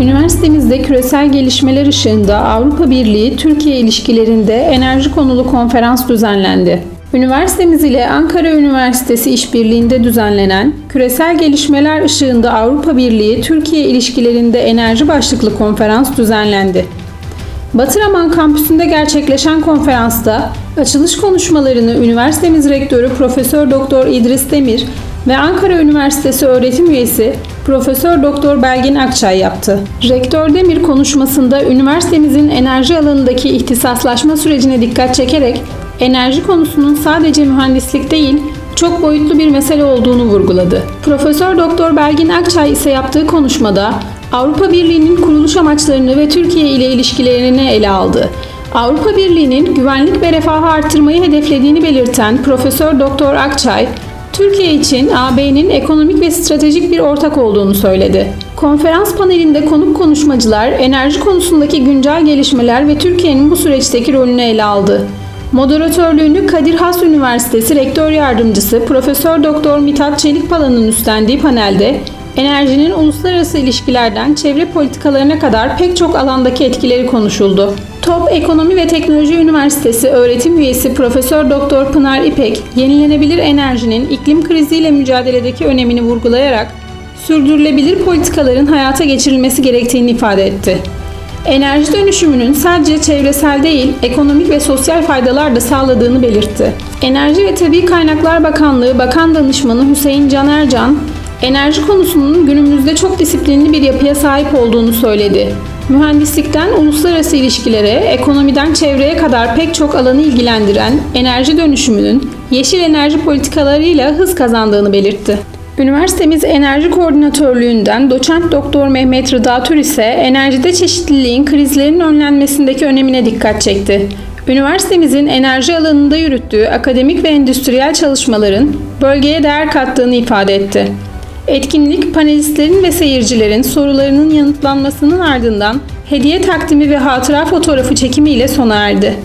Üniversitemizde küresel gelişmeler ışığında Avrupa Birliği Türkiye ilişkilerinde enerji konulu konferans düzenlendi. Üniversitemiz ile Ankara Üniversitesi işbirliğinde düzenlenen Küresel Gelişmeler Işığında Avrupa Birliği Türkiye ilişkilerinde enerji başlıklı konferans düzenlendi. Batıraman kampüsünde gerçekleşen konferansta açılış konuşmalarını üniversitemiz rektörü Profesör Doktor İdris Demir ve Ankara Üniversitesi öğretim üyesi Profesör Doktor Belgin Akçay yaptı. Rektör Demir konuşmasında üniversitemizin enerji alanındaki ihtisaslaşma sürecine dikkat çekerek enerji konusunun sadece mühendislik değil, çok boyutlu bir mesele olduğunu vurguladı. Profesör Doktor Belgin Akçay ise yaptığı konuşmada Avrupa Birliği'nin kuruluş amaçlarını ve Türkiye ile ilişkilerini ele aldı. Avrupa Birliği'nin güvenlik ve refahı artırmayı hedeflediğini belirten Profesör Doktor Akçay, Türkiye için AB'nin ekonomik ve stratejik bir ortak olduğunu söyledi. Konferans panelinde konuk konuşmacılar enerji konusundaki güncel gelişmeler ve Türkiye'nin bu süreçteki rolünü ele aldı. Moderatörlüğünü Kadir Has Üniversitesi Rektör Yardımcısı Profesör Doktor Mithat Çelikpala'nın üstlendiği panelde enerjinin uluslararası ilişkilerden çevre politikalarına kadar pek çok alandaki etkileri konuşuldu. Top Ekonomi ve Teknoloji Üniversitesi öğretim üyesi Profesör Doktor Pınar İpek, yenilenebilir enerjinin iklim kriziyle mücadeledeki önemini vurgulayarak sürdürülebilir politikaların hayata geçirilmesi gerektiğini ifade etti. Enerji dönüşümünün sadece çevresel değil, ekonomik ve sosyal faydalar da sağladığını belirtti. Enerji ve Tabi Kaynaklar Bakanlığı Bakan Danışmanı Hüseyin Canercan, enerji konusunun günümüzde çok disiplinli bir yapıya sahip olduğunu söyledi. Mühendislikten uluslararası ilişkilere, ekonomiden çevreye kadar pek çok alanı ilgilendiren enerji dönüşümünün yeşil enerji politikalarıyla hız kazandığını belirtti. Üniversitemiz Enerji Koordinatörlüğü'nden doçent doktor Mehmet Rıda ise enerjide çeşitliliğin krizlerin önlenmesindeki önemine dikkat çekti. Üniversitemizin enerji alanında yürüttüğü akademik ve endüstriyel çalışmaların bölgeye değer kattığını ifade etti. Etkinlik, panelistlerin ve seyircilerin sorularının yanıtlanmasının ardından hediye takdimi ve hatıra fotoğrafı çekimiyle sona erdi.